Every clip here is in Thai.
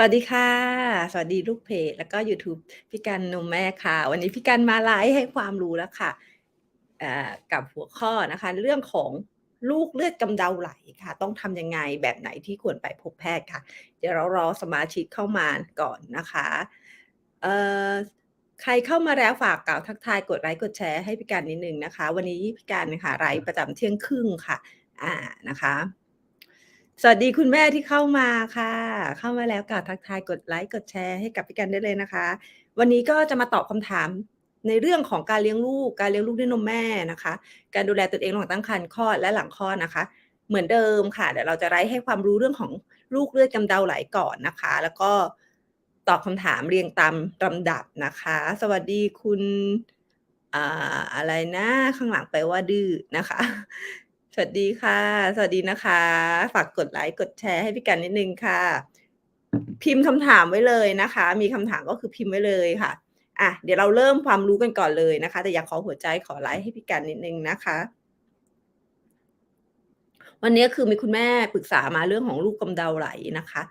สวัสดีค่ะ สวัสดีลูกเพจแล้วก็ยูทูบพี่กันนมแม่ค่ะ วันนี้พี่กันมาไลฟ์ให้ความรู้แล้วค่ะกับหัวข้อนะคะ เรื่องของลูกเลือดกำเดาไหลค่ะ ต้องทำยังไงแบบไหนที่ควรไปพบแพทย์ค่ะ เดี๋ยวเรารอสมาชิกเข้ามาก่อนนะคะใครเข้ามาแล้วฝากกล่าวทักทายกดไลค์กดแชร์ให้พี่กันนิดนึงนะคะ วันนี้พี่กันะคะไลฟ์ประจำเที่ยงครึ่งค่ะ อ่านะคะ สวัสดีคุณแม่ที่เข้ามาค่ะ เข้ามาแล้วกล่าวทักทายกดไลค์กดแชร์ให้กับพี่กันได้เลยนะคะ วันนี้ก็จะมาตอบคำถามในเรื่องของการเลี้ยงลูก การเลี้ยงลูกด้วยนมแม่นะคะ การดูแลตนเองหว่างตั้งครรภ์คลอดและหลังคลอดนะคะ เหมือนเดิมค่ะเดี๋ยวเราจะไลฟ์ให้ความรู้เรื่องของลูกเลือดกำเดาไหลก่อนนะคะ แล้วก็ตอบคำถามเรียงตามลำดับนะคะ สวัสดีคุณอ่าอะไรนะข้างหลังแปว่าดื้อนะคะ วัสดีค่ะ สวัสดีนะคะ ฝากกดไลค์กดแชร์ให้พี่กันนิดหนึ่งค่ะ พิมพ์คำถามไว้เลยนะคะ มีคำถามก็คือพิมพ์ไว้เลยค่ะอะเดี๋ยวเราเริ่มความรู้กันก่อนเลยนะคะ แต่อยากขอหัวใจขอไลค์ให้พี่กันนิดหนึ่งนะคะ วันนี้คือมีคุณแม่ปรึกษามาเรื่องของลูกกำเดาไหลนะคะ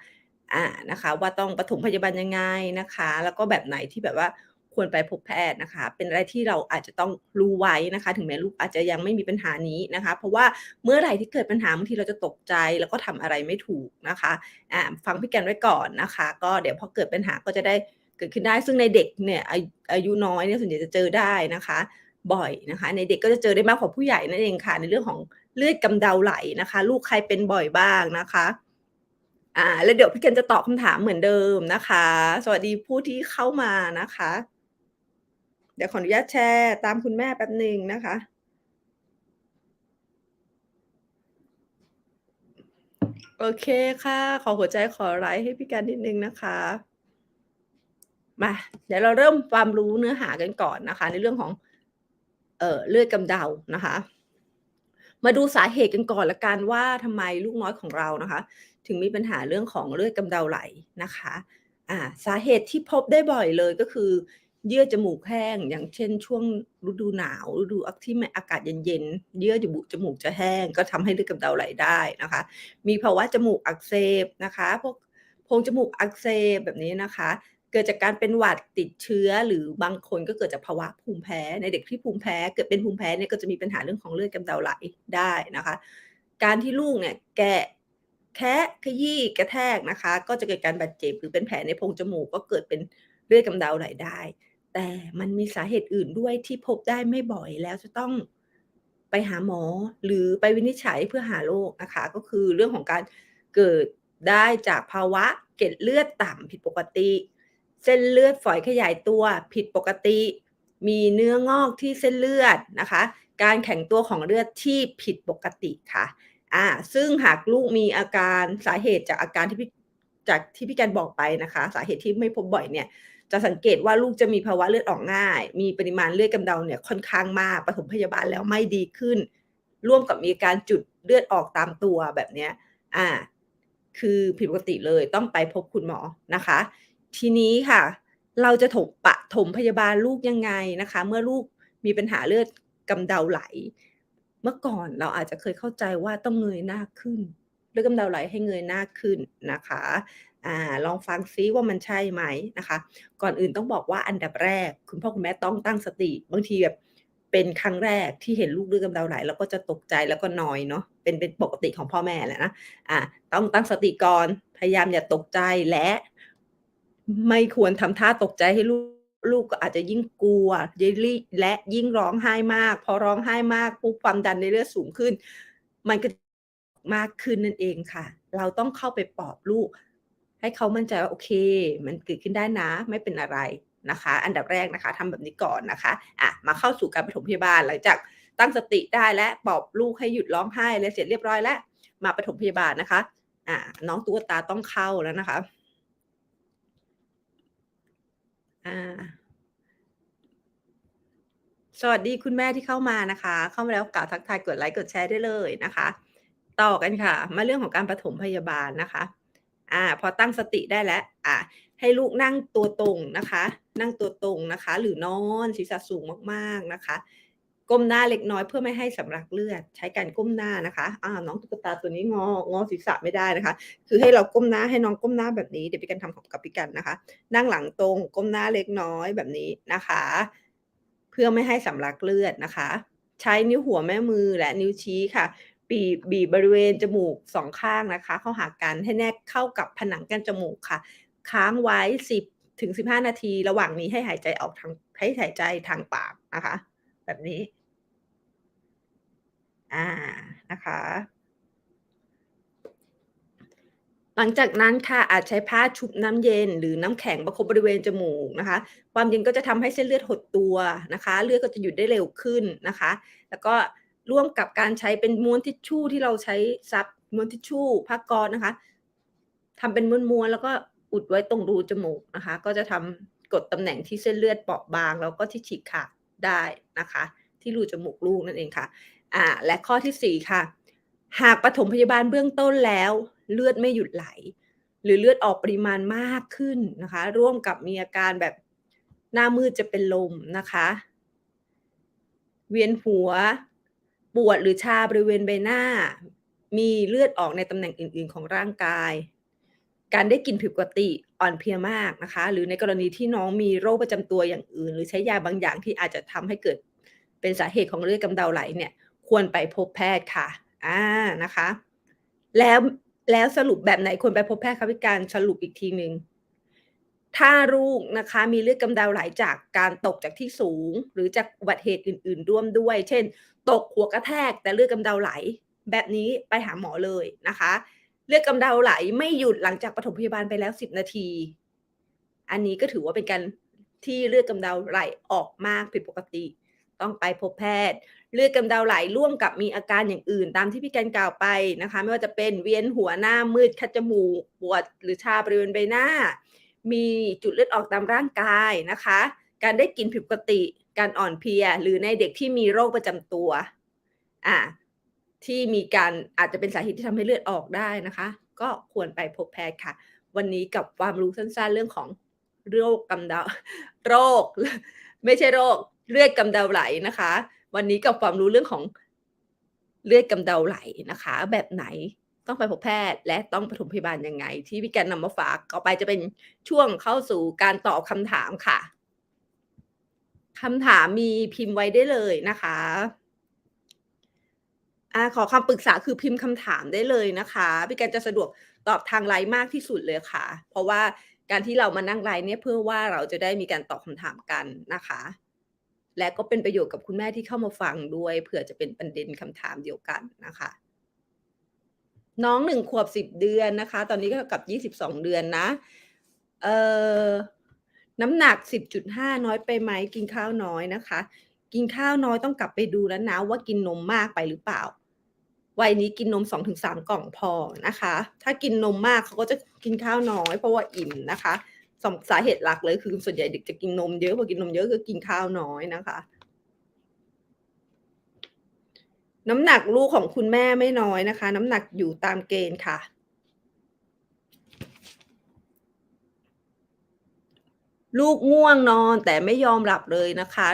อ่านะคะ ว่าต้องปฐมพยาบาลยังไงนะคะ แล้วก็แบบไหนที่แบบว่า ควรไปพบแพทย์นะคะ เป็นอะไรที่เราอาจจะต้องรู้ไว้นะคะ ถึงแม้ลูกอาจจะยังไม่มีปัญหานี้นะคะ เพราะว่าเมื่อไหร่ที่เกิดปัญหาบางทีเราจะตกใจแล้วก็ทำอะไรไม่ถูกนะคะฟังพี่แกนไว้ก่อนนะคะ ก็เดี๋ยวพอเกิดปัญหาก็จะได้เกิดขึ้นได้ ซึ่งในเด็กเนี่ยอายุน้อยเนี่ยส่วนใหญ่จะเจอได้นะคะบ่อยนะคะ ในเด็กก็จะเจอได้มากกว่าผู้ใหญ่นั่นเองค่ะ ในเรื่องของเลือดกำเดาไหลนะคะ ลูกใครเป็นบ่อยบ้างนะคะอ่าแล้วเดี๋ยวพี่กันจะตอบคำถามเหมือนเดิมนะคะ สวัสดีผู้ที่เข้ามานะคะ เดี๋ยวขออนุญาตแชร์ตามคุณแม่แป๊บหนึ่งนะคะ โอเคค่ะ ขอหัวใจขอไลค์ให้พี่กันนิดนึงนะคะ มา เดี๋ยวเราเริ่มความรู้เนื้อหากันก่อนนะคะ ในเรื่องของ เอ่อเลือดกำเดานะคะ มาดูสาเหตุกันก่อนล้วกันว่าทำไมลูกน้อยของเรานะคะ ถึงมีปัญหาเรื่องของเลือดกำเดาไหลนะคะ อ่า สาเหตุที่พบได้บ่อยเลยก็คือ เยื่อจมูกแห้ง อย่างเช่น ช่วงฤดูหนาวฤดูที่มันอากาศเย็นๆเยื่อจมูกจมูกจะแห้ง ก็ทำให้เลือดกำเดาไหลได้นะคะ มีภาวะจมูกอักเสบนะคะพวกโพรงจมูกอักเสบแบบนี้นะคะ เกิดจากการเป็นหวัดติดเชื้อ หรือบางคนก็เกิดจากภาวะภูมิแพ้ ในเด็กที่ภูมิแพ้เกิดเป็นภูมิแพ้เนี่ยก็จะมีปัญหาเรื่องของเลือดกำเดาไหลได้นะคะ การที่ลูกเนี่ยแกะแคะขยี้กระแทกนะคะ ก็จะเกิดการบาดเจ็บหรือเป็นแผลในโพรงจมูกก็เกิดเป็นเลือดกำเดาไหลได้ แต่มันมีสาเหตุอื่นด้วยที่พบได้ไม่บ่อยแล้วจะต้องไปหาหมอหรือไปวินิจฉัยเพื่อหาโรคนะคะ ก็คือเรื่องของการเกิดได้จากภาวะเกล็ดเลือดต่ำผิดปกติ เส้นเลือดฝอยขยายตัวผิดปกติ มีเนื้องอกที่เส้นเลือดนะคะ การแข็งตัวของเลือดที่ผิดปกติค่ะอ่าซึ่งหากลูกมีอาการสาเหตุจากอาการที่พี่จากที่พี่กันบอกไปนะคะ สาเหตุที่ไม่พบบ่อยเนี่ย จะสังเกตว่าลูกจะมีภาวะเลือดออกง่าย มีปริมาณเลือดกำเดาเนี่ยค่อนข้างมากปฐมพยาบาลแล้วไม่ดีขึ้น ร่วมกับมีการจุดเลือดออกตามตัวแบบเนี้ยอ่า คือผิดปกติเลยต้องไปพบคุณหมอนะคะ ทีนี้ค่ะ เราจะถมปฐมพยาบาลลูกยังไงนะคะ เมื่อลูกมีปัญหาเลือดกำเดาไหล เมื่อก่อนเราอาจจะเคยเข้าใจว่าต้องเงยหน้าขึ้นเลือดกำเดาไหลให้เงยหน้าขึ้นนะคะ อ่าลองฟังซิว่ามันใช่ไหมนะคะ ก่อนอื่นต้องบอกว่าอันดับแรก คุณพ่อคุณแม่ต้องตั้งสติ บางทีแบบเป็นครั้งแรกที่เห็นลูกเลือดกำเดาไหลเราก็จะตกใจแล้วก็นอยเนาะเป็นเป็นปกติของพ่อแม่แหละนะอ่าต้องตั้งสติก่อนพยายามอย่าตกใจและ ไม่ควรทำท่าตกใจให้ลูกลูกก็อาจจะยิ่งกลัวยลิและยิ่งร้องไห้มาก พอร้องไห้มากปุ๊บความดันในเลือดสูงขึ้น มันก็มากขึ้นนั่นเองค่ะ เราต้องเข้าไปปลอบลูก ให้เขามั่นใจว่าโอเค มันเกิดขึ้นได้นะ ไม่เป็นอะไรนะคะ อันดับแรกนะคะทำแบบนี้ก่อนนะคะอ่ามาเข้าสู่การปฐมพยาบาลหลังจากตั้งสติได้และปลอบลูกให้หยุดร้องไห้อะเสร็จเรียบร้อยแล้วมาปฐมพยาบาลนะคะอ่าน้องตุ๊กตาต้องเข้าแล้วนะคะอ่าสวัสดีคุณแม่ที่เข้ามานะคะ เข้ามาแล้วกล่าวทักทายกดไลค์กดแชร์ได้เลยนะคะ ต่อกันค่ะ มาเรื่องของการปฐมพยาบาลนะคะ อ่าพอตั้งสติได้แล้วอ่าให้ลูกนั่งตัวตรงนะคะ นั่งตัวตรงนะคะ หรือนอนศีรษะสูงมากๆนะคะ ก้มหน้าเล็กน้อยเพื่อไม่ให้สำลักเลือด ใช้การก้มหน้านะคะอ่าน้องตุ๊กตาตัวนี้งองอศีรษะไม่ได้นะคะ คือให้เราก้มหน้าให้น้องก้มหน้าแบบนี้เดี๋ยวพี่กันทำกับพี่กันนะคะ นั่งหลังตรงก้มหน้าเล็กน้อยแบบนี้นะคะ เพื่อไม่ให้สำลักเลือดนะคะ ใช้นิ้วหัวแม่มือและนิ้วชี้ค่ะ บีบบีบริเวณจมูกสองข้างนะคะ เข้าหากันให้แนบเข้ากับผนังกันจมูกค่ะ ค้างไว้ 10ถึง15 นาที ระหว่างนี้ให้หายใจออกทางให้หายใจทางปากนะคะ แบบนี้ อ่านะคะ หลังจากนั้นค่ะอาจใช้ผ้าชุบน้ำเย็น หรือน้ำแข็งประคบบริเวณจมูกนะคะ ความเย็นก็จะทำให้เส้นเลือดหดตัวนะคะ เลือดก็จะหยุดได้เร็วขึ้นนะคะ แล้วก็ ร่วมกับการใช้เป็นม้วนทิชชู่ที่เราใช้ซับม้วนทิชชู่ผ้าก๊อซนะคะทำเป็นม้วนๆแล้วก็อุดไว้ตรงรูจมูกนะคะ ก็จะทำกดตำแหน่งที่เส้นเลือดเปราะบาง แล้วก็ที่ฉีกขาดได้นะคะ ที่รูจมูกลูกนั่นเองค่ะอ่าและข้อที่สี่ค่ะ หากปฐมพยาบาลเบื้องต้นแล้ว เลือดไม่หยุดไหล หรือเลือดออกปริมาณมากขึ้นนะคะ ร่วมกับมีอาการแบบหน้ามืดจะเป็นลมนะคะ เวียนหัว ปวดหรือชาบริเวณใบหน้า มีเลือดออกในตำแหน่งอื่น ๆ ของร่างกาย การได้กลิ่นผิดปกติอ่อนเพลียมากนะคะ หรือในกรณีที่น้องมีโรคประจำตัวอย่างอื่น หรือใช้ยาบางอย่างที่อาจจะทำให้เกิดเป็นสาเหตุของเลือดกำเดาไหลเนี่ย ควรไปพบแพทย์ค่ะอ่านะคะ แล้วแล้วสรุปแบบไหนควรไปพบแพทย์คะพี่การสรุปอีกทีหนึ่งถ้าลูกนะคะมีเลือดกำเดาไหลจากการตกจากที่สูง หรือจากอุบัติเหตุอื่น ๆ ร่วมด้วย เช่น ตกหัวกระแทกแต่เลือดกำเดาไหล แบบนี้ไปหาหมอเลยนะคะ เลือดกำเดาไหลไม่หยุดหลังจากปฐมพยาบาลไปแล้ว 10 นาที อันนี้ก็ถือว่าเป็นการที่เลือดกำเดาไหลออกมากผิดปกติ ต้องไปพบแพทย์ เลือดกำเดาไหลร่วมกับมีอาการอย่างอื่น ตามที่พี่แกนกล่าวไปนะคะ ไม่ว่าจะเป็นเวียนหัวหน้ามืดคัดจมูกปวดหรือชาบริเวณใบหน้า มีจุดเลือดออกตามร่างกายนะคะ การได้กลิ่นผิดปกติ การอ่อนเพลีย หรือในเด็กที่มีโรคประจำตัวอ่าที่มีการอาจจะเป็นสาเหตุที่ทำให้เลือดออกได้นะคะ ก็ควรไปพบแพทย์ค่ะ วันนี้กับความรู้สั้นๆ เรื่องของโรคกำเดาโรค ไม่ใช่โรคเลือดกำเดาไหลนะคะ วันนี้กับความรู้เรื่องของเลือดกำเดาไหลนะคะ แบบไหนต้องไปพบแพทย์ และต้องปฐมพยาบาลยังไง ที่พี่แกนนำมาฝากต่อไปจะเป็นช่วงเข้าสู่การตอบคำถามค่ะ คำถามมีพิมพ์ไว้ได้เลยนะคะอขอคำปรึกษาคือพิมพ์คำถามได้เลยนะคะพี่แกนจะสะดวกตอบทางไลน์มากที่สุดเลยค่ะ เพราะว่าการที่เรามานั่งไลน์เนี่ยเพื่อว่าเราจะได้มีการตอบคำถามกันนะคะ และก็เป็นประโยชน์กับคุณแม่ที่เข้ามาฟังด้วยเผื่อจะเป็นประเด็นคำถามเดียวกันนะคะ น้องหนึ่งขวบสิบเดือนนะคะ ตอนนี้ก็กับยี่สิบสองเดือนนะ เออ น้ำหนักสิบจุดห้าน้อยไปไหมกินข้าวน้อยนะคะ กินข้าวน้อยต้องกลับไปดูแล้วนะว่ากินนมมากไปหรือเปล่าวัยนี้กินนมสองถึงสามกล่องพอนะคะ ถ้ากินนมมากเขาก็จะกินข้าวน้อย เพราะว่าอิ่มนะคะสองสาเหตุหลักเลยคือส่วนใหญ่เด็กจะกินนมเยอะพอกินนมเยอะก็กินข้าวน้อยนะคะ น้ำหนักลูกของคุณแม่ไม่น้อยนะคะ น้ำหนักอยู่ตามเกณฑ์ค่ะ ลูกง่วงนอนแต่ไม่ยอมหลับเลยนะคะ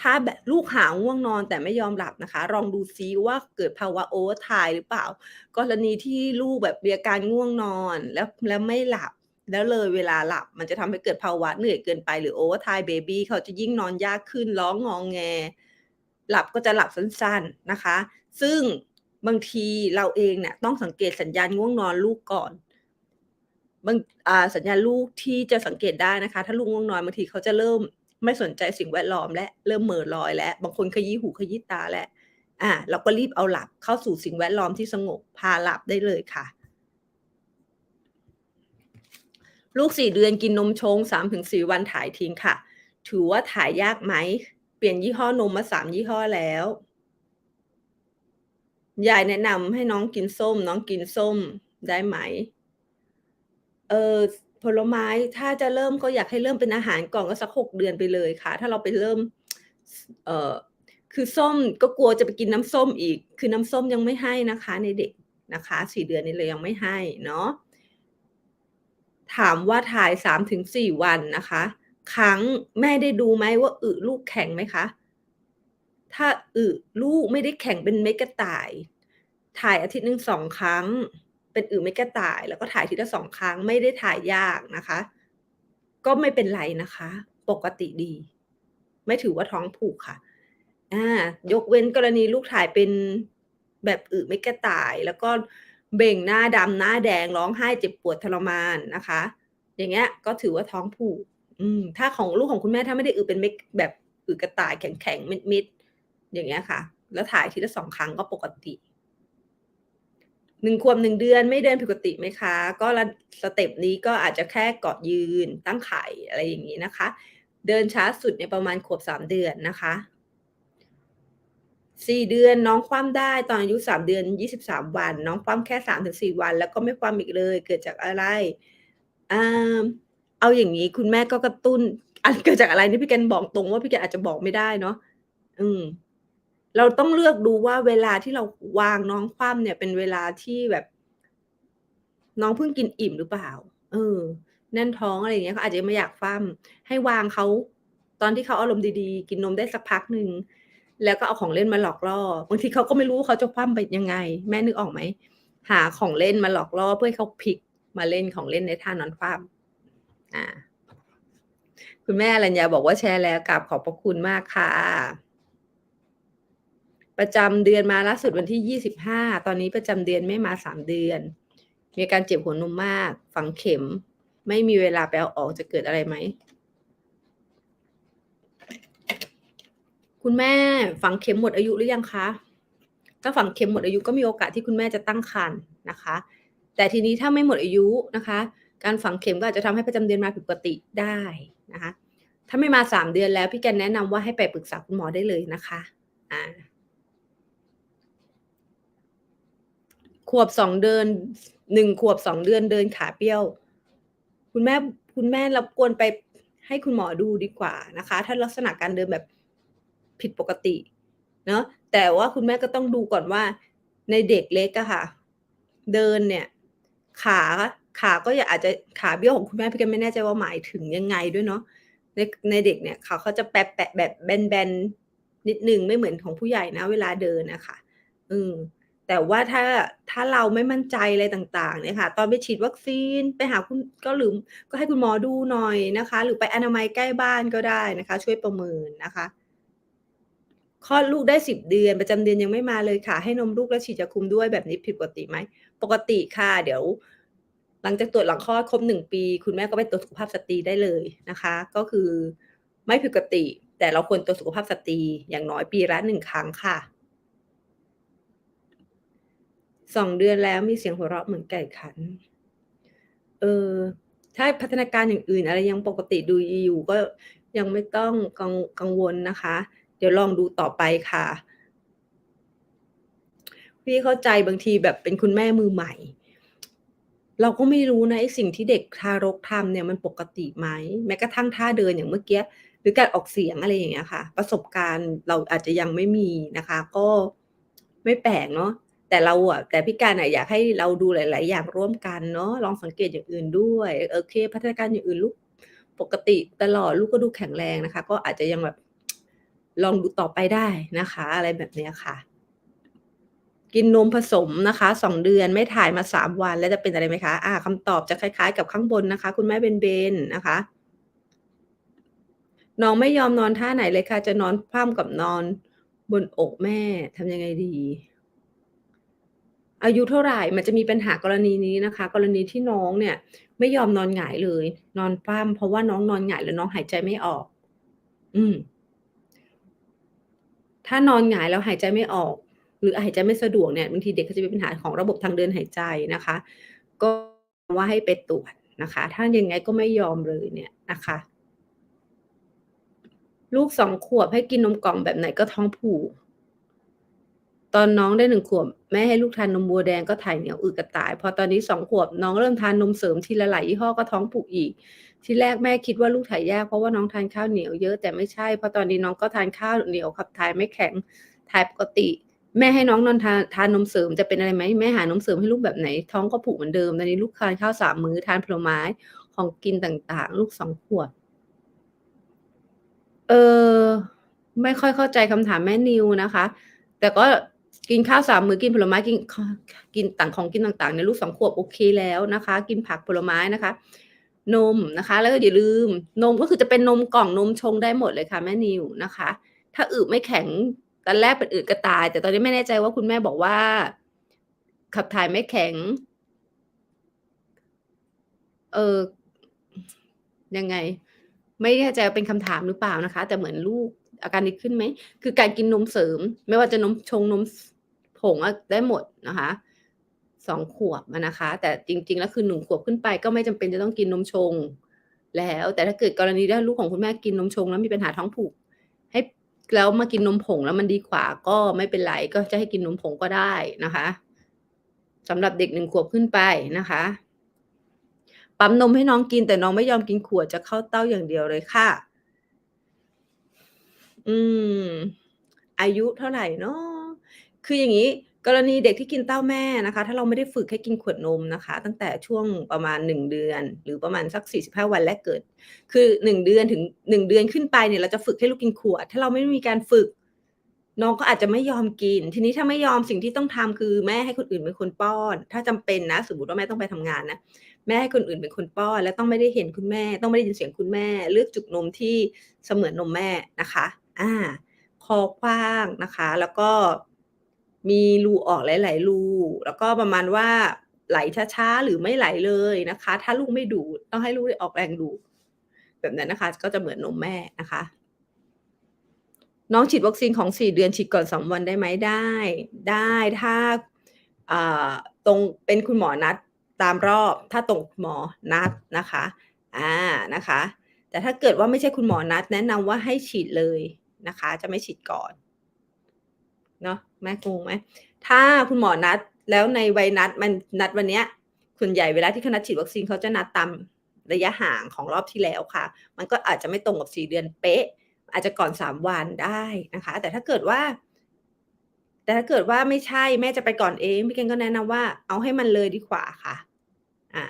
ถ้าแบบลูกหาง่วงนอนแต่ไม่ยอมหลับนะคะ ลองดูซิว่าเกิดภาวะโอเวอร์ไทม์หรือเปล่า กรณีที่ลูกแบบมีอาการง่วงนอนแล้วแล้วไม่หลับ แล้วเลยเวลาหลับมันจะทำให้เกิดภาวะเหนื่อยเกินไปหรือโอเวอร์ไทม์เบบี้เขาจะยิ่งนอนยากขึ้นร้องงองแง หลับก็จะหลับสั้นๆนะคะ ซึ่งบางทีเราเองเนี่ยต้องสังเกตสัญญาณง่วงนอนลูกก่อน บางสัญญาณลูกที่จะสังเกตได้นะคะ ถ้าลูกง่วงนอนบางทีเขาจะเริ่มไม่สนใจสิ่งแวดล้อมและเริ่มเหม่อลอยแล้วบางคนขยี้หูขยี้ตาแล้วอ่าเราก็รีบเอาหลับเข้าสู่สิ่งแวดล้อมที่สงบพาหลับได้เลยค่ะลูกสี่เดือนกินนมชงสามถึงสี่วันถ่ายทิ้งค่ะ ถือว่าถ่ายยากไหม เปลี่ยนยี่ห้อนมมาสามยี่ห้อแล้ว ยายแนะนำให้น้องกินส้ม น้องกินส้มได้ไหม เออผลไม้ถ้าจะเริ่มก็อยากให้เริ่มเป็นอาหารก่อนก็สักหกเดือนไปเลยค่ะ ถ้าเราไปเริ่ม เออคือส้มก็กลัวจะไปกินน้ำส้มอีก คือน้ำส้มยังไม่ให้นะคะ ในเด็กนะคะสี่เดือนนี้เลยยังไม่ให้เนาะถามว่าถ่ายสามถึงสี่วันนะคะ ครั้งแม่ได้ดูไหมว่าอึลูกแข็งไหมคะ ถ้าอึลูกไม่ได้แข็งเป็นเม็ดกระต่าย ถ่ายอาทิตย์หนึ่งสองครั้ง เป็นอึเม็ดกระต่าย แล้วก็ถ่ายทีละสองครั้งไม่ได้ถ่ายยากนะคะ ก็ไม่เป็นไรนะคะ ปกติดี ไม่ถือว่าท้องผูกค่ะอ่ายกเว้นกรณีลูกถ่ายเป็นแบบอึเม็ดกระต่าย แล้วก็เบ่งหน้าดำหน้าแดงร้องไห้เจ็บปวดทรมานนะคะ อย่างเงี้ยก็ถือว่าท้องผูก อืม ถ้าของลูกของคุณแม่ถ้าไม่ได้อึเป็นแบบอึกระต่ายแข็งๆมิดๆอย่างเงี้ยค่ะ แล้วถ่ายทีละสองครั้งก็ปกติ หนึ่งขวบหนึ่งเดือนไม่เดินผิดปกติไหมคะ ก็สเต็ปนี้ก็อาจจะแค่เกาะยืนตั้งไข่อะไรอย่างนี้นะคะ เดินช้าสุดในประมาณขวบสามเดือนนะคะสี่เดือนน้องคว่ำได้ตอนอายุสามเดือนยี่สิบสามวัน น้องคว่ำแค่สามถึงสี่วัน แล้วก็ไม่คว่ำอีกเลย เกิดจากอะไรอ่าเอาอย่างนี้คุณแม่ก็กระตุ้นอันเกิดจากอะไรนี่พี่แกนบอกตรงว่าพี่แกนอาจจะบอกไม่ได้เนาะอืม เราต้องเลือกดูว่าเวลาที่เราวางน้องคว่ำเนี่ย เป็นเวลาที่แบบ น้องเพิ่งกินอิ่มหรือเปล่า เออ แน่นท้องอะไรอย่างเงี้ยเขาอาจจะไม่อยากฟั่มให้วางเขาตอนที่เขาอารมณ์ดีๆ กินนมได้สักพักหนึ่งแล้วก็เอาของเล่นมาหลอกล่อบางทีเขาก็ไม่รู้เขาจะคว่ำไปยังไง แม่นึกออกไหมหาของเล่นมาหลอกล่อเพื่อให้เขาพลิกมาเล่นของเล่นในท่านอนคว่ำอ่าคุณแม่อรัญญาบอกว่าแชร์แล้วกราบขอบพระคุณมากค่ะ ประจำเดือนมาล่าสุดวันที่ยี่สิบห้าตอนนี้ประจำเดือนไม่มาสามเดือน มีการเจ็บหัวนมมาก ฝังเข็ม ไม่มีเวลาไปเอาออกจะเกิดอะไรไหม คุณแม่ฝังเข็มหมดอายุหรือยังคะ ถ้าฝังเข็มหมดอายุก็มีโอกาสที่คุณแม่จะตั้งครรภ์นะคะ แต่ทีนี้ถ้าไม่หมดอายุนะคะ การฝังเข็มก็อาจจะทำให้ประจำเดือนมาผิดปกติได้นะคะ ถ้าไม่มาสามเดือนแล้วพี่แกนแนะนำว่าให้ไปปรึกษาคุณหมอได้เลยนะคะ อ่า วบสองเดือนหนึ่งขวบสองเดือนเดินขาเปี้ยว คุณแม่คุณแม่รบกวนไปให้คุณหมอดูดีกว่านะคะ ถ้าลักษณะการเดินแบบผิดปกติเนาะแต่ว่าคุณแม่ก็ต้องดูก่อนว่า ในเด็กเล็กอะค่ะ เดินเนี่ย ขาขาก็อย่าอาจจะขาเบี้ยวของคุณแม่พี่กันไม่แน่ใจว่าหมายถึงยังไงด้วยเนาะในในเด็กเนี่ยขาเขาจะแปะแปะแบบแบนๆนิดนึงไม่เหมือนของผู้ใหญ่นะ เวลาเดินนะคะอืม แต่ว่าถ้าถ้าเราไม่มั่นใจอะไรต่างๆเนี่ยค่ะ ตอนไปฉีดวัคซีนไปหาคุณก็หรือก็ให้คุณหมอดูหน่อยนะคะ หรือไปอนามัยใกล้บ้านก็ได้นะคะ ช่วยประเมินนะคะคลอดลูกได้สิบเดือนประจำเดือนยังไม่มาเลยค่ะ ให้นมลูกและฉีดยาคุมด้วยแบบนี้ผิดปกติไหมปกติค่ะ เดี๋ยว หลังจากตรวจหลังคลอดครบหนึ่งปี คุณแม่ก็ไปตรวจสุขภาพสตรีได้เลยนะคะ ก็คือไม่ผิดปกติ แต่เราควรตรวจสุขภาพสตรีอย่างน้อยปีละหนึ่งครั้งค่ะ สองเดือนแล้วมีเสียงหัวเราะเหมือนไก่ขัน เออ ถ้าพัฒนาการอย่างอื่น อะไรยังปกติดูอยู่ก็ยังไม่ต้องกังกังวลนะคะ เดี๋ยวลองดูต่อไปค่ะ พี่เข้าใจบางทีแบบเป็นคุณแม่มือใหม่ เราก็ไม่รู้นะไอ้สิ่งที่เด็กทารกทำเนี่ยมันปกติไหมแม้กระทั่งท่าเดินอย่างเมื่อกี้หรือการออกเสียงอะไรอย่างเงี้ยค่ะ ประสบการณ์เราอาจจะยังไม่มีนะคะ ก็ไม่แปลกเนาะ แต่เราอะแต่พี่การอะอยากให้เราดูหลาย ๆ อย่างร่วมกันเนาะลองสังเกตอย่างอื่นด้วยโอเค พัฒนาการอย่างอื่นลูกปกติตลอดลูกก็ดูแข็งแรงนะคะ ก็อาจจะยังแบบลองดูต่อไปได้นะคะ อะไรแบบนี้ค่ะ กินนมผสมนะคะสองเดือนไม่ถ่ายมาสามวัน แล้วจะเป็นอะไรไหมคะ อ่าคำตอบจะคล้าย ๆ กับข้างบนนะคะ คุณแม่เบนเบนนะคะน้องไม่ยอมนอนท่าไหนเลยค่ะ จะนอนพร่ำกับนอนบนอกแม่ทำยังไงดี อายุเท่าไหร่มันจะมีปัญหากรณีนี้นะคะ กรณีที่น้องเนี่ยไม่ยอมนอนหงายเลย นอนคว่ำเพราะว่าน้องนอนหงายแล้วน้องหายใจไม่ออก อืม ถ้านอนหงายแล้วหายใจไม่ออก หรือหายใจไม่สะดวกเนี่ยบางทีเด็กก็จะมีปัญหาของระบบทางเดินหายใจนะคะ ก็ว่าให้ไปตรวจนะคะ ถ้ายังไงก็ไม่ยอมเลยเนี่ยนะคะ ลูกสองขวบให้กินนมกล่องแบบไหนก็ท้องผูก ตอนน้องได้หนึ่งขวบแม่ให้ลูกทานนมบัวแดงก็ถ่ายเหนียวอึกระต่าย พอตอนนี้สองขวบน้องเริ่มทานนมเสริมทีละหลายยี่ห้อก็ท้องผูกอีก ทีแรกแม่คิดว่าลูกถ่ายยากเพราะว่าน้องทานข้าวเหนียวเยอะแต่ไม่ใช่เพราะตอนนี้น้องก็ทานข้าวเหนียวขับถ่ายไม่แข็งถ่ายปกติ แม่ให้น้องนอนทานทานนมเสริมจะเป็นอะไรไหมแม่หานมเสริมให้ลูกแบบไหน ท้องก็ผูกเหมือนเดิมตอนนี้ลูกทานข้าวสามมื้อทานผลไม้ของกินต่างๆ ลูกสองขวบเออไม่ค่อยเข้าใจคำถามแม่นิวนะคะ แต่ก็ กินข้าวสามมื้อกินผลไม้กินกินต่างของกินต่างๆในลูก2ขวบโอเคแล้วนะคะ กินผักผลไม้นะคะ นมนะคะ แล้วก็อย่าลืม นมก็คือจะเป็นนมกล่องนมชงได้หมดเลยค่ะแม่นิวนะคะ ถ้าอึไม่แข็งตอนแรกเป็นอึกระต่าย แต่ตอนนี้ไม่แน่ใจว่าคุณแม่บอกว่า ขับถ่ายไม่แข็ง เออยังไง ไม่แน่ใจเป็นคำถามหรือเปล่านะคะ แต่เหมือนลูกอาการดีขึ้นไหม คือการกินนมเสริม ไม่ว่าจะนมชงนม งได้หมดนะคะ2ขวบนะคะ แต่จริง ๆ แล้วคือ1ขวบขึ้นไปก็ไม่จำเป็นจะต้องกินนมชง แล้ว แต่ถ้าเกิดกรณีถ้าลูกของคุณแม่กินนมชง แล้วมีปัญหาท้องผูก ให้แล้วมากินนมผงแล้วมันดีกว่าก็ไม่เป็นไรก็จะให้กินนมผงก็ได้นะคะสำหรับเด็ก1ขวบขึ้นไปนะคะ ปั๊มนมให้น้องกินแต่น้องไม่ยอมกินขวดจะเข้าเต้าอย่างเดียวเลยค่ะ อืม อายุเท่าไหรเนาะ คืออย่างงี้กรณีเด็กที่กินเต้าแม่นะคะ ถ้าเราไม่ได้ฝึกให้กินขวดนมนะคะ ตั้งแต่ช่วงประมาณ 1 เดือน หรือประมาณสัก 45 วันแรกเกิด คือ 1 เดือนถึง 1 เดือนขึ้นไปเนี่ยเราจะฝึกให้ลูกกินขวด ถ้าเราไม่มีการฝึก น้องก็อาจจะไม่ยอมกิน ทีนี้ถ้าไม่ยอมสิ่งที่ต้องทำคือแม่ให้คนอื่นเป็นคนป้อน ถ้าจำเป็นนะสมมติว่าแม่ต้องไปทำงานนะแม่ให้คนอื่นเป็นคนป้อน และต้องไม่ได้เห็นคุณแม่ ต้องไม่ได้ยินเสียงคุณแม่ เลือกจุกนมที่เสมือนนมแม่นะคะ อ่า คอกว้างนะคะ แล้วก็ มีรูออกหลาย ๆ รู แล้วก็ประมาณว่าไหลช้าๆหรือไม่ไหลเลยนะคะ ถ้าลูกไม่ดูดต้องให้ลูกได้ออกแรงดูดแบบนั้นนะคะ ก็จะเหมือนนมแม่นะคะ น้องฉีดวัคซีนของ 4 เดือนฉีดก่อน 2 วันได้ไหม?ได้ ได้ถ้าตรงเป็นคุณหมอนัดตามรอบถ้าตรงคุณหมอนัดนะคะอ่านะคะ แต่ถ้าเกิดว่าไม่ใช่คุณหมอนัด แนะนำว่าให้ฉีดเลยนะคะ จะไม่ฉีดก่อนเนาะ แม่งงไหม?ถ้าคุณหมอนัดแล้วในวัยนัดมันนัดวันเนี้ยส่วนใหญ่เวลาที่เขานัดฉีดวัคซีนเขาจะนัดตามระยะห่างของรอบที่แล้วค่ะ มันก็อาจจะไม่ตรงกับ4เดือนเป๊ะ อาจจะก่อน3วันได้นะคะ แต่ถ้าเกิดว่า แต่ถ้าเกิดว่าไม่ใช่แม่จะไปก่อนเองพี่เคนก็แนะนำว่า เอาให้มันเลยดีกว่าค่ะ อ่า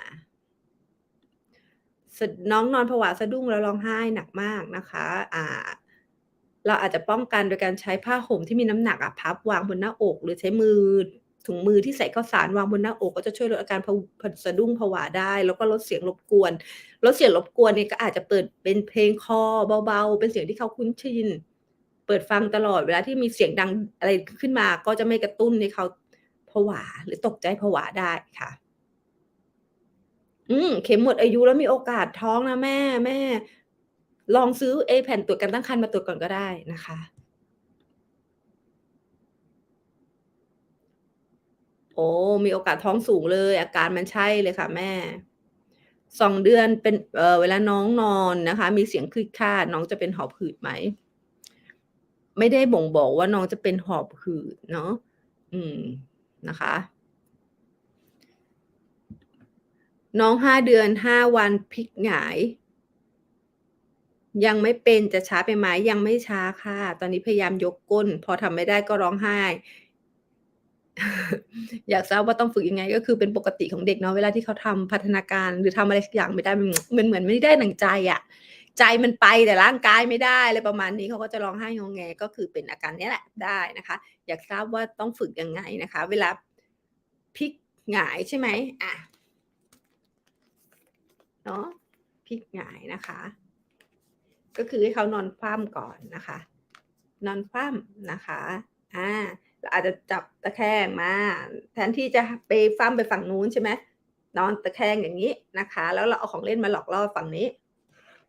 น้องนอนผวาสะดุ้งแล้วร้องไห้หนักมากนะคะ อ่า เราอาจจะป้องกันโดยการใช้ผ้าห่มที่มีน้ำหนักอะพับวางบนหน้าอก หรือใช้มือถุงมือที่ใส่ข้าวสารวางบนหน้าอกก็จะช่วยลดอาการพะพสะดุ้งผวาได้ แล้วก็ลดเสียงรบกวน ลดเสียงรบกวนเนี่ยก็อาจจะเปิดเป็นเพลงคอเบาๆ เป็นเสียงที่เขาคุ้นชิน เปิดฟังตลอดเวลาที่มีเสียงดังอะไรขึ้นมา ก็จะไม่กระตุ้นให้เขาผวาหรือตกใจผวาได้ค่ะ อืมเข็มหมดอายุแล้วมีโอกาสท้องนะแม่แม่ ลองซื้อไอแผ่นตรวจการตั้งครรภ์มาตรวจก่อนก็ได้นะคะ โอ้ มีโอกาสท้องสูงเลย อาการมันใช่เลยค่ะแม่2เดือนเป็นเเวลาน้องนอนนะคะ มีเสียงครีดคร้าดน้องจะเป็นหอบหืดไหม?ไม่ได้บ่งบอกว่าน้องจะเป็นหอบหืดเนาะอืมนะคะ น้อง5เดือน5วันพลิกหงาย ยังไม่เป็นจะช้าไปไหม?ยังไม่ช้าค่ะ ตอนนี้พยายามยกก้น พอทำไม่ได้ก็ร้องไห้ อยากทราบว่าต้องฝึกยังไง?ก็คือเป็นปกติของเด็กเนาะเวลาที่เขาทำพัฒนาการหรือทำอะไรสักอย่างไม่ได้มันเหมือนไม่ได้ดั่งใจอะใจมันไปแต่ร่างกายไม่ได้อะไรประมาณนี้เขาก็จะร้องไห้งอแงก็คือเป็นอาการนี้แหละได้นะคะ อยากทราบว่าต้องฝึกยังไงนะคะ?เวลาพลิกหงายใช่ไหม?อาเนาะพลิกหงายนะคะ ก็คือให้เขานอนคว่ำก่อนนะคะ นอนคว่ำนะคะอาเราอาจจะจับตะแคงมา แทนที่จะไปคว่ำไปฝั่งนู้นใช่ไหม?นอนตะแคงอย่างงี้นะคะ แล้วเราเอาของเล่นมาหลอกล่อฝั่งนี้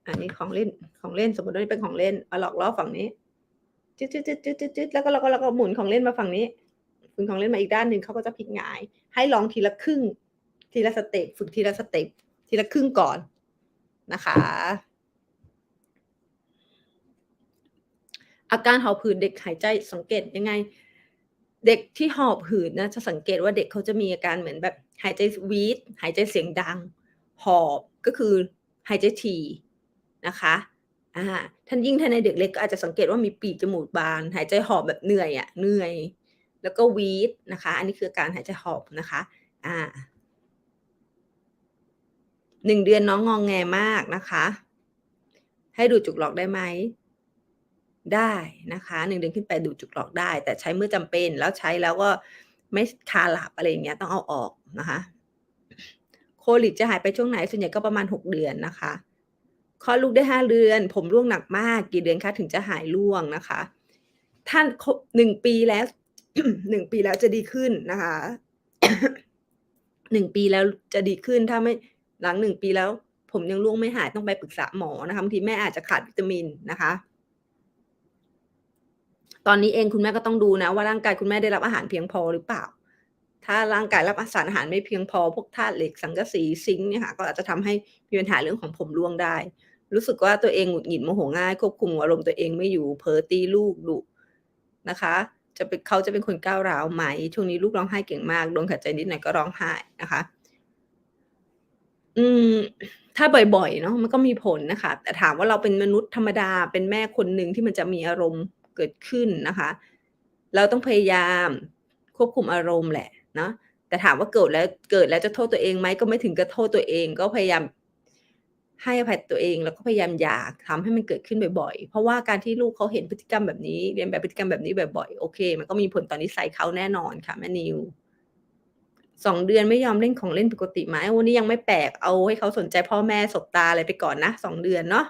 อันนี้ของเล่นของเล่นสมมุติว่านี่เป็นของเล่นมาหลอกล่อฝั่งนี้จึ๊ดๆๆๆๆแล้วก็แล้วก็แล้วก็หมุนของเล่นมาฝั่งนี้หมุนของเล่นมาอีกด้านหนึ่งเขาก็จะพลิกหงาย ให้ลองทีละครึ่ง ทีละสเต็ปฝึกทีละสเต็ปทีละครึ่งก่อนนะคะ อาการหอบหืดเด็กหายใจสังเกตยังไง?เด็กที่หอบหืดนะจะสังเกตว่าเด็กเขาจะมีอาการเหมือนแบบหายใจวีดหายใจเสียงดัง หอบก็คือหายใจถี่นะคะอ่าถ้านยิ่งถ้าในเด็กเล็กก็อาจจะสังเกตว่ามีปีกจมูกบาน หายใจหอบแบบเหนื่อยอะเหนื่อย แล้วก็วีดนะคะ อันนี้คือการหายใจหอบนะคะอ่า1เดือนน้องงองแงมากนะคะ ให้ดูจุกหลอกได้ไหม? ได้นะคะ1เดือนขึ้นไปดูดจุกหลอกได้ แต่ใช้เมื่อจำเป็นแล้วใช้แล้วก็ไม่คาหลับอะไรอย่างเงี้ยต้องเอาออกนะคะโคลิกจะหายไปช่วงไหน?ส่วนใหญ่ก็ประมาณ 6 เดือนนะคะคลอดลูกได้ 5 เดือน ผมร่วงหนักมากกี่เดือนคะถึงจะหายร่วงนะคะถ้าครบ1ปีแล้ว1ปีแล้วจะดีขึ้นนะคะ1ปีแล้วจะดีขึ้นถ้าไม่หลัง1ปีแล้ว ผมยังร่วงไม่หายต้องไปปรึกษาหมอนะคะบางทีแม่อาจจะขาดวิตามินนะคะ ตอนนี้เองคุณแม่ก็ต้องดูนะ ว่าร่างกายคุณแม่ได้รับอาหารเพียงพอหรือเปล่า ถ้าร่างกายรับสารอาหารไม่เพียงพอ พวกธาตุเหล็กสังกะสีซิงค์เนี่ยค่ะก็อาจจะทำให้มีปัญหาเรื่องของผมร่วงได้ รู้สึกว่าตัวเองหงุดหงิดโมโหง่ายควบคุมอารมณ์ตัวเองไม่อยู่เผลอตีลูกดุนะคะ จะเป็นเขาจะเป็นคนก้าวร้าวไหม?ช่วงนี้ลูกร้องไห้เก่งมากโดนขัดใจนิดหน่อยก็ร้องไห้นะคะ อืมถ้าบ่อยๆเนาะมันก็มีผลนะคะ แต่ถามว่าเราเป็นมนุษย์ธรรมดาเป็นแม่คนหนึ่งที่มันจะมีอารมณ์ เกิดขึ้นนะคะ เราต้องพยายามควบคุมอารมณ์แหละเนาะแต่ถามว่าโกรธแล้วเกิดแล้วจะโทษตัวเองไหม?ก็ไม่ถึงกับโทษตัวเอง ก็พยายามให้อภัยตัวเองแล้วก็พยายามอย่าทำให้มันเกิดขึ้นบ่อยๆ เพราะว่าการที่ลูกเขาเห็นพฤติกรรมแบบนี้เลียนแบบพฤติกรรมแบบนี้บ่อยๆ โอเค มันก็มีผลต่อนนิสัยเขาแน่นอนค่ะแม่นิว2เดือนไม่ยอมเล่นของเล่นปกติไหม?โอ้นี่ยังไม่แปลกเอาให้เขาสนใจพ่อแม่สบตาอะไรไปก่อนนะ2เดือนเนาะ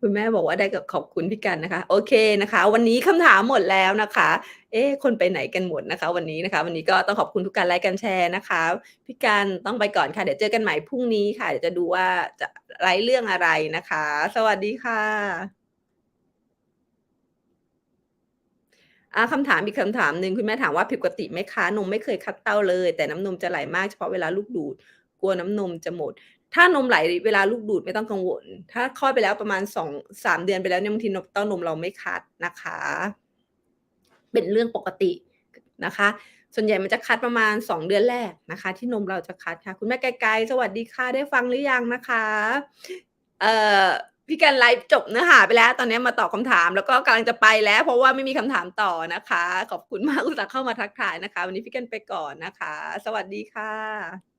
คุณแม่บอกว่าได้กับขอบคุณพี่กันนะคะ โอเคนะคะ วันนี้คำถามหมดแล้วนะคะ เอ๊คนไปไหนกันหมดนะคะ วันนี้นะคะ วันนี้ก็ต้องขอบคุณทุกการไลก์การแชร์นะคะพี่กันต้องไปก่อนค่ะ เดี๋ยวเจอกันใหม่พรุ่งนี้ค่ะเดี๋ยวจะดูว่าจะไลก์เรื่องอะไรนะคะ สวัสดีค่ะอาคำถามอีกคำถามหนึ่งคุณแม่ถามว่าผิดปกติไหมคะนมไม่เคยคัดเต้าเลย แต่น้ำนมจะไหลมากเฉพาะเวลาลูกดูดกลัวน้ำนมจะหมด ถ้านมไหลเวลาลูกดูดไม่ต้องกังวล ถ้าคลอดไปแล้วประมาณ2-3เดือนไปแล้วเนี่ยบางทีนมเต้านมเราไม่คัดนะคะ เป็นเรื่องปกตินะคะ ส่วนใหญ่มันจะคัดประมาณ 2 เดือนแรกนะคะ ที่นมเราจะคัดค่ะ คุณแม่ไกลๆสวัสดีค่ะได้ฟังหรือยังนะคะ?เอ่อพี่กันไลฟ์จบเนื้อหาไปแล้ว ตอนนี้มาตอบคำถามแล้วก็กำลังจะไปแล้ว เพราะว่าไม่มีคำถามต่อนะคะ ขอบคุณมากอุตส่าห์เข้ามาทักทายนะคะ วันนี้พี่กันไปก่อนนะคะ สวัสดีค่ะ